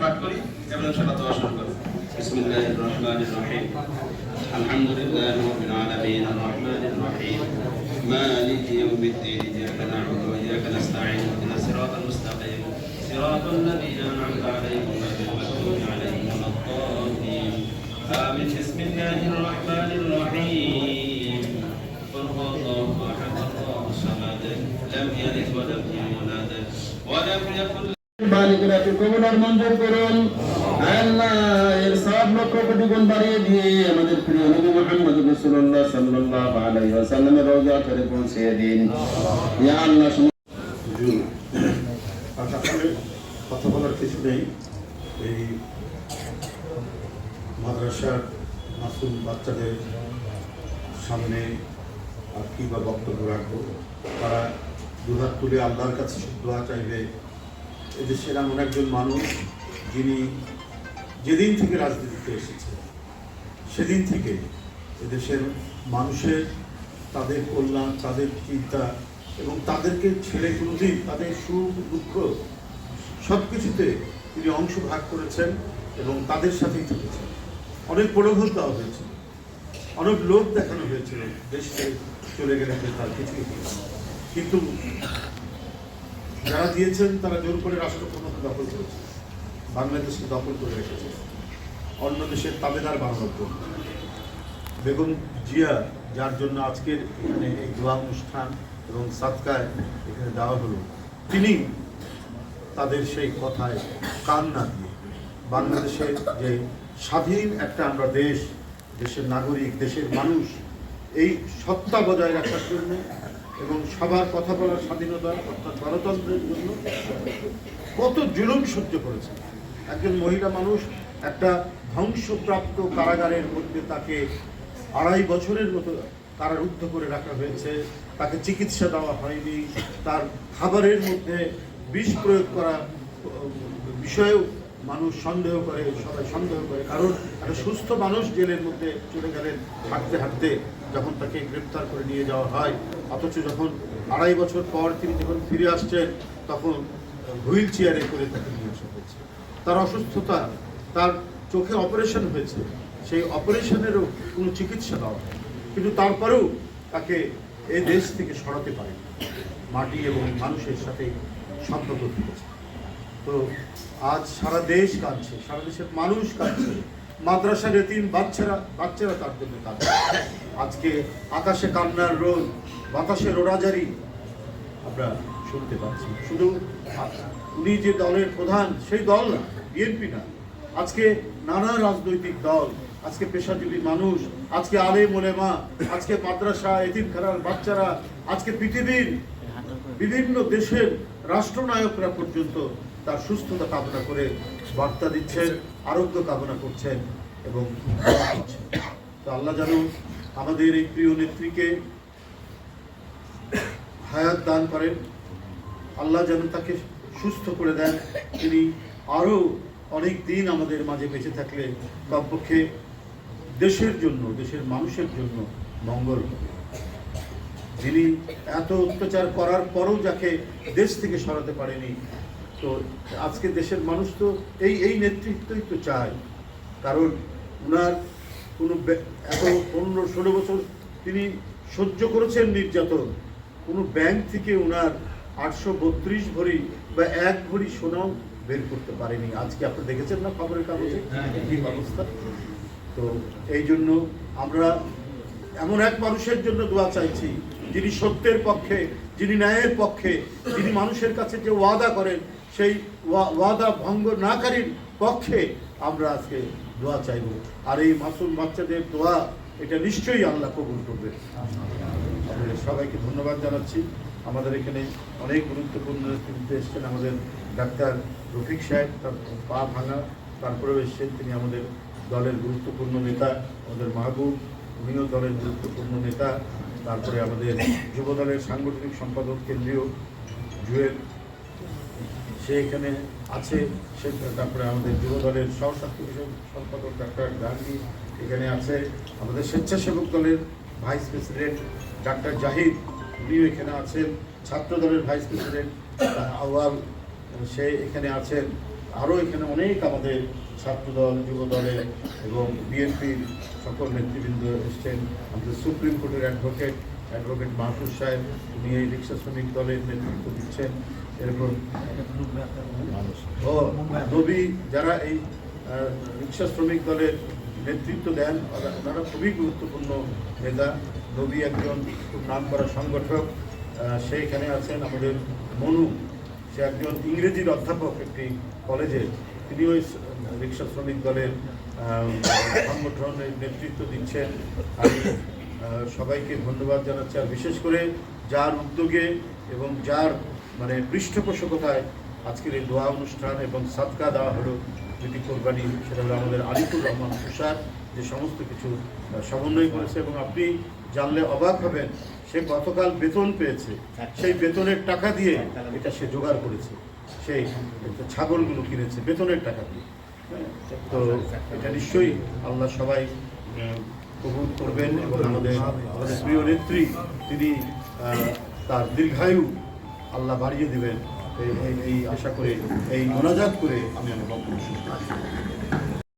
পাঠ করি এবং ইনশাআল্লাহ দোয়া শুরু করব বিসমিল্লাহির রহমানির রহিম আলহামদুলিল্লাহি রাব্বিল আলামিন আর রহমানির রহিম مالك يوم الدين إياك نعبد وإياك نستعين اهدنا الصراط المستقيم صراط الذين أنعمت عليهم غير المغضوب عليهم ولا الضالين آمين بسم الله الرحمن الرحيم قل هو الله أحد الله الصمد لم يلد ولم يولد ولم يكن বালিকরা কবুল মঞ্জুর করুন। এর সব লক্ষ কোটি গুণ বাড়িয়ে দিয়ে আমাদের প্রিয় নবী মুহাম্মদ রাসূলুল্লাহ সাল্লাল্লাহু আলাইহি ওয়াসাল্লামের রওজা করে পৌঁছে দিন। ইয়া আল্লাহ আচ্ছা কথা বলার কিছু নেই। এই মাদ্রাসার মাসুম বাচ্চাদের সামনে আর কী বা বক্তব্য রাখব? তারা দুহাত তুলে আল্লাহর কাছে দোয়া চাইবে। এদেশের এমন একজন মানুষ যিনি যেদিন থেকে রাজনীতিতে এসেছে সেদিন থেকে এদেশের মানুষের, তাদের কল্যাণ, তাদের চিন্তা এবং তাদেরকে ছেড়ে কোনোদিন তাদের সুখ, দুঃখ সব কিছুতে তিনি অংশ ভাগ করেছেন এবং তাদের সাথেই থেকেছেন। অনেক প্রলোভন দেওয়া হয়েছিল অনেক লোক দেখানো হয়েছিল, দেশে চলে গেলে তার কিছুই কিন্তু যারা দিয়েছেন, তারা জোর করে রাষ্ট্র ক্ষমতা দখল করেছে। বাংলাদেশকে দখল করে রেখেছে। অন্য দেশের তাবেদার জন্য বেগম জিয়া, যার জন্য আজকের এখানে এই দোয়া অনুষ্ঠান এবং সাতকায় এখানে দেওয়া হলো, তিনি তাদের সেই কথায় কান না দিয়ে বাংলাদেশের যে স্বাধীন একটা আমরা দেশ, দেশের নাগরিক, দেশের মানুষ, এই সত্তা বজায় রাখার জন্য এবং সবার কথা বলার স্বাধীনতা, অর্থাৎ গণতন্ত্রের জন্য কত জুলুম সহ্য করেছে। একজন মহিলা মানুষ একটা ধ্বংসপ্রাপ্ত কারাগারের মধ্যে তাকে আড়াই বছরের মতো কারারুদ্ধ করে রাখা হয়েছে। তাকে চিকিৎসা দেওয়া হয়নি। তার খাবারের মধ্যে বিষ প্রয়োগ করা বিষয়েও মানুষ সন্দেহ করে, সবাই সন্দেহ করে। কারণ একটা সুস্থ মানুষ জেলের মধ্যে চলে গেলেন, হাঁটতে হাঁটতে যখন তাকে গ্রেপ্তার করে নিয়ে যাওয়া হয়, অথচ যখন আড়াই বছর পর তিনি যখন ফিরে আসছেন, তখন হুইল চেয়ারে করে তাকে নিয়ে আসা হয়েছে। তার অসুস্থতা, তার চোখে অপারেশন হয়েছে। সেই অপারেশনেরও কোনো চিকিৎসা দেওয়া কিন্তু তারপরেও তাকে এই দেশ থেকে সরাতে পারে মাটি এবং মানুষের সাথে সম্পর্ক তো আজ সারা দেশ কাঁদছে, সারা দেশের মানুষ কাঁদছে। মাদ্রাসার এতিম বাচ্চারা বাচ্চারা তার জন্য কাঁদছে আজকে আকাশে কান্নার রোদ, বাতাসে রোড়াজারি আমরা শুনতে পাচ্ছি। শুধু উনি যে দলের প্রধান, সেই দল না, বিএনপি না। আজকে নানা রাজনৈতিক দল, আজকে পেশাজীবী মানুষ, আজকে আলে মোলেমা আজকে মাদ্রাসা, এতিমখানার বাচ্চারা, আজকে পৃথিবীর বিভিন্ন দেশের রাষ্ট্রনায়করা পর্যন্ত তার সুস্থতা কামনা করে বার্তা দিচ্ছেন, আরোগ্য কামনা করছেন এবং তো আল্লাহ যেন আমাদের এই প্রিয় নেত্রীকে হায়াত দান করেন। আল্লাহ যেন তাকে সুস্থ করে দেন। তিনি আরও অনেক দিন আমাদের মাঝে বেঁচে থাকলে কমপক্ষে দেশের জন্য, দেশের মানুষের জন্য মঙ্গল। যিনি এত অত্যাচার করার পরও যাকে দেশ থেকে সরাতে পারেনি তো আজকে দেশের মানুষ তো এই এই নেতৃত্বই তো চায়। কারণ উনার কোনো এত পনেরো ষোলো বছর তিনি সহ্য করেছেন নির্যাতন। কোনো ব্যাংক থেকে ওনার আটশো বত্রিশ ভরি বা এক ভরি সোনাও বের করতে পারেনি। আজকে আপনি দেখেছেন না খবরের কাগজে? কি অবস্থা? তো এই জন্য আমরা এমন এক মানুষের জন্য দোয়া চাইছি যিনি সত্যের পক্ষে যিনি ন্যায়ের পক্ষে যিনি মানুষের কাছে যে ওয়াদা করেন সেই ওয়া- ওয়াদা ভঙ্গ নাকারীর পক্ষে আমরা আজকে দোয়া চাইব। আর এই মাসুম বাচ্চাদের দোয়া, এটা নিশ্চয়ই আল্লাহ কবুল করবে। আপনাদের সবাইকে ধন্যবাদ জানাচ্ছি। আমাদের এখানে অনেক গুরুত্বপূর্ণ নেতৃত্বে এসছেন। আমাদের ডাক্তার রফিক সাহেব, তার পা ভাঙা, তারপরেও এসছেন। তিনি আমাদের দলের গুরুত্বপূর্ণ নেতা, আমাদের মাহবুব, উনিও দলের গুরুত্বপূর্ণ নেতা। তারপরে আমাদের যুব দলের সাংগঠনিক সম্পাদক কেন্দ্রীয় জুয়েল সে এখানে আছে সে তারপরে আমাদের যুব দলের সহস্বাস্থ্য বিষয়ক সম্পাদক ডাক্তার গান্ধী এখানে আছে। আমাদের স্বেচ্ছাসেবক দলের ভাইস প্রেসিডেন্ট ডাক্তার জাহিদ উনিও এখানে আছেন। ছাত্র দলের ভাইস প্রেসিডেন্ট আহ, আউয়াল সে এখানে আছেন। আরও এখানে অনেক আমাদের ছাত্রদল যুব দলের এবং বিএনপির সকল নেতৃবৃন্দ এসছেন। আমাদের সুপ্রিম কোর্টের অ্যাডভোকেট অ্যাডভোকেট মাহফুজ সাহেব উনি এই রিক্সা শ্রমিক দলের নেতৃত্ব দিচ্ছেন। এরকম ও নবী যারা এই রিক্সা শ্রমিক দলের নেতৃত্ব দেন ওনারা খুবই গুরুত্বপূর্ণ নেতা। নবী একজন খুব নাম করা সংগঠক সে এখানে আছেন আমাদের মনু। সে একজন ইংরেজির অধ্যাপক একটি কলেজে। তিনি ওই রিক্সা শ্রমিক দলের সংগঠনের নেতৃত্ব দিচ্ছেন। আহ, সবাইকে ধন্যবাদ জানাচ্ছি। আর বিশেষ করে যার উদ্যোগে এবং যার মানে পৃষ্ঠপোষকতায় আজকের এই দোয়া অনুষ্ঠান এবং সাদকা দেওয়া হলো দুটি কোরবানি, সেটা হলো আমাদের আলিপুর রহমান তুষার, যে সমস্ত কিছু সমন্বয় করেছে। এবং আপনি জানলে অবাক হবেন, সে গতকাল বেতন পেয়েছে। সেই বেতনের টাকা দিয়ে এটা সে জোগাড় করেছে। সেই ছাগলগুলো কিনেছে, বেতনের টাকা দিয়ে। তো এটা নিশ্চয়ই আল্লাহ সবাই কবুল করবেন এবং আমাদের প্রিয় নেত্রী, তিনি তার দীর্ঘায়ু আল্লাহ বাড়িয়ে দেবেন। এই- আশা করে, এই মোনাজাত করে আমি আমার বক্তব্য